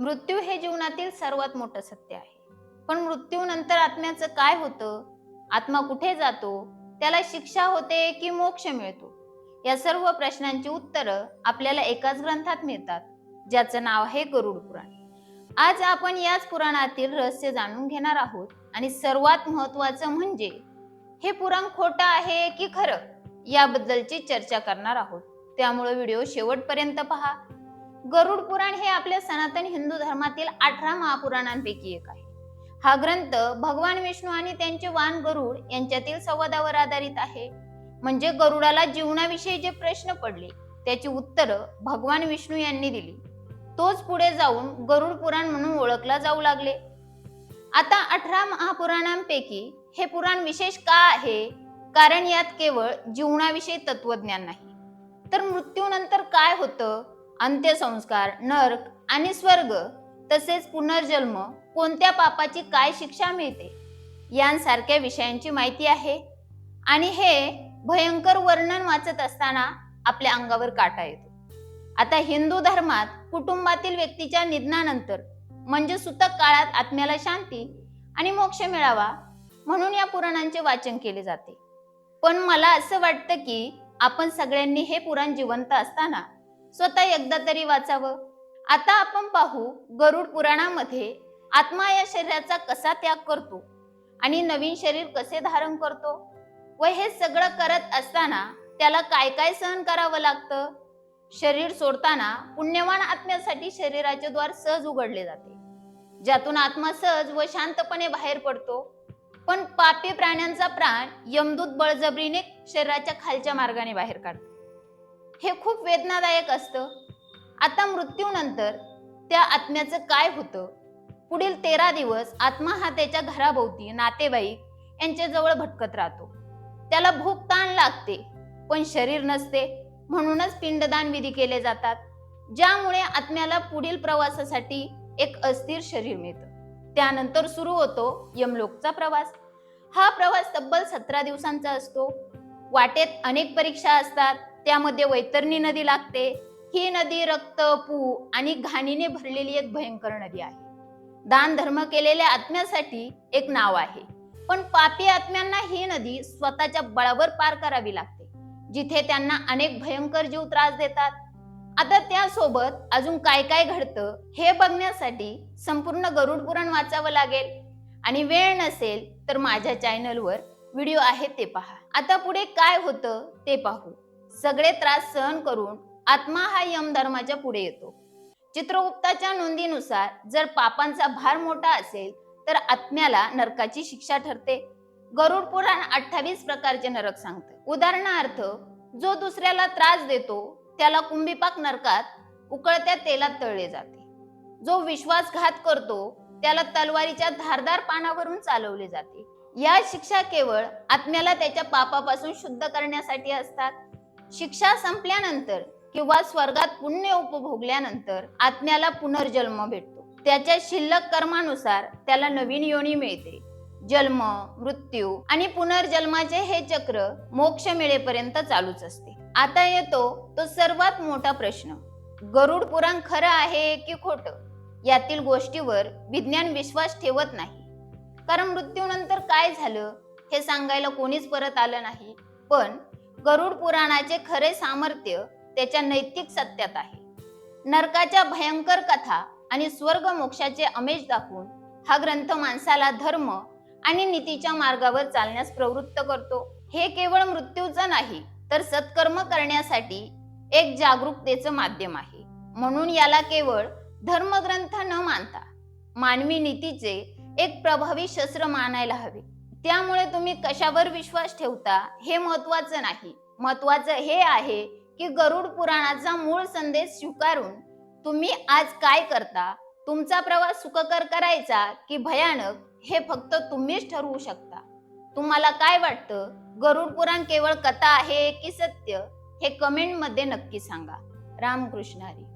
मृत्यू हे जीवनातील सर्वात मोठं सत्य आहे. पण मृत्यूनंतर आत्म्याचं काय होतं? आत्मा कुठे जातो? त्याला शिक्षा होते की मोक्ष मिळतो? या सर्व प्रश्नांची उत्तरं आपल्याला एकाच ग्रंथात मिळतात ज्याचं नाव आहे गरुड पुराण. आज आपण याच पुराणातील रहस्य जाणून घेणार आहोत आणि सर्वात महत्वाचं म्हणजे हे पुराण खोटं आहे की खरं? याबद्दलची चर्चा करणार आहोत. त्यामुळे व्हिडिओ शेवटपर्यंत पहा. गरुड पुराण हे आपल्या सनातन हिंदू धर्मातील अठरा महापुराणांपैकी एक आहे. हा ग्रंथ भगवान विष्णू आणि त्यांचे वान गरुड यांच्यातील संवादावर आधारित आहे. म्हणजे गरुडाला जीवनाविषयी जे प्रश्न पडले त्याची उत्तरं भगवान विष्णू यांनी दिली. तोच पुढे जाऊन गरुड पुराण म्हणून ओळखला जाऊ लागले. आता अठरा महापुराणांपैकी हे पुराण विशेष का आहे? कारण यात केवळ जीवनाविषयी तत्वज्ञान नाही. तर मृत्यूनंतर काय होतं? अंत्यसंस्कार नर्क आणि स्वर्ग तसेच पुनर्जन्म कोणत्या पापाची काय शिक्षा मिळते? यांसारख्या विषयांची माहिती आहे. आणि हे भयंकर वर्णन वाचत असताना आपल्या अंगावर काटा येतो. आता हिंदू धर्मात कुटुंबातील व्यक्तीच्या निधनानंतर म्हणजे सुतक काळात आत्म्याला शांती आणि मोक्ष मिळावा म्हणून या पुराणांचे वाचन केले जाते. पण मला असं वाटतं की आपण सगळ्यांनी हे पुराण जिवंत असताना स्वतः एकदा तरी वाचावं. आता आपण पाहू गरुड पुराणामध्ये आत्मा या शरीराचा कसा त्याग करतो आणि नवीन शरीर कसे धारण करतो व हे सगळं करत असताना त्याला काय काय सहन करावं लागतं? शरीर सोडताना पुण्यवान आत्म्यासाठी शरीराचे द्वार सहज उघडले जाते. ज्यातून आत्मा सहज व शांतपणे बाहेर पडतो. पण पापी प्राण्यांचा प्राण यमदूत बळजबरीने शरीराच्या खालच्या मार्गाने बाहेर काढतो. हे खूप वेदनादायक असतं. आता मृत्यूनंतर त्या आत्म्याचं काय होतं? पुढील तेरा दिवस आत्मा हा त्याच्या घराभोवती नातेवाईक यांच्याजवळ भटकत राहतो. त्याला भूक ताण लागते पण शरीर नसते म्हणूनच पिंडदान विधी केले जातात ज्यामुळे आत्म्याला पुढील प्रवासासाठी एक अस्थिर शरीर मिळतं. त्यानंतर सुरू होतो यमलोकचा प्रवास. हा प्रवास तब्बल सतरा दिवसांचा असतो. वाटेत अनेक परीक्षा असतात. त्यामध्ये वैतरणी नदी लागते. ही नदी रक्त पू आणि घाणीने भरलेली एक भयंकर नदी आहे. दान धर्म केलेल्या आत्म्यासाठी एक नाव आहे. पण पापी आत्म्यांना ही नदी स्वतःच्या बळावर पार करावी लागते. जिथे त्यांना अनेक भयंकर जीव त्रास देतात. आता त्यासोबत अजून काय काय घडतं हे बघण्यासाठी संपूर्ण गरुड पुराण वाचावं लागेल. आणि वेळ नसेल तर माझ्या चॅनलवर व्हिडिओ आहे ते पहा. आता पुढे काय होतं ते पाहू. सगळे त्रास सहन करून आत्मा हा यमधर्माच्या पुढे येतो. चित्रगुप्ताच्या नोंदीनुसार जर पापांचा भार मोठा असेल तर आत्म्याला नरकाची शिक्षा ठरते. गरुड पुराण अठ्ठावीस प्रकारचे नरक सांगते. उदाहरणार्थ जो दुसऱ्याला त्रास देतो त्याला कुंभीपाक नरकात उकळत्या तेलात तळले जाते. जो विश्वासघात करतो त्याला तलवारीच्या धारदार पानावरून चालवले जाते. या शिक्षा केवळ आत्म्याला त्याच्या पापापासून शुद्ध करण्यासाठी असतात. शिक्षा संपल्यानंतर किंवा स्वर्गात पुण्य उपभोगल्यानंतर आत्म्याला पुनर्जन्म भेटतो. त्याच्या शिल्लक कर्मानुसार त्याला नवीन योनी मिळते. जन्म मृत्यू आणि पुनर्जन्माचे हे चक्र मोक्ष मिळेपर्यंत चालूच असते. आता येतो तो सर्वात मोठा प्रश्न. गरुड पुराण खरं आहे की खोट? यातील गोष्टीवर विज्ञान विश्वास ठेवत नाही. कारण मृत्यूनंतर काय झालं हे सांगायला कोणीच परत आलं नाही. पण गरुड पुराणाचे खरे सामर्थ्य त्याच्या नैतिक सत्यात आहे. नरकाच्या भयंकर कथा आणि स्वर्ग मोक्षाचे अमेज दाखवून हा ग्रंथ माणसाला धर्म आणि नीतीच्या मार्गावर चालण्यास प्रवृत्त करतो. हे केवळ मृत्यूचं नाही तर सत्कर्म करण्यासाठी एक जागरूकतेचं माध्यम आहे. म्हणून याला केवळ धर्मग्रंथ न मानता मानवी नीतीचे एक प्रभावी शस्त्र मानायला हवे. त्यामुळे तुम्ही कशावर विश्वास ठेवता हे महत्वाचं नाही. महत्वाचं हे आहे की गरुड पुराणाचा मूळ संदेश स्वीकारून तुम्ही आज काय करता? तुमचा प्रवास सुखकर करायचा की भयानक हे फक्त तुम्हीच ठरवू शकता. तुम्हाला काय वाटतं? गरुड पुराण केवळ कथा आहे की सत्य? हे कमेंटमध्ये नक्की सांगा. रामकृष्ण हरी.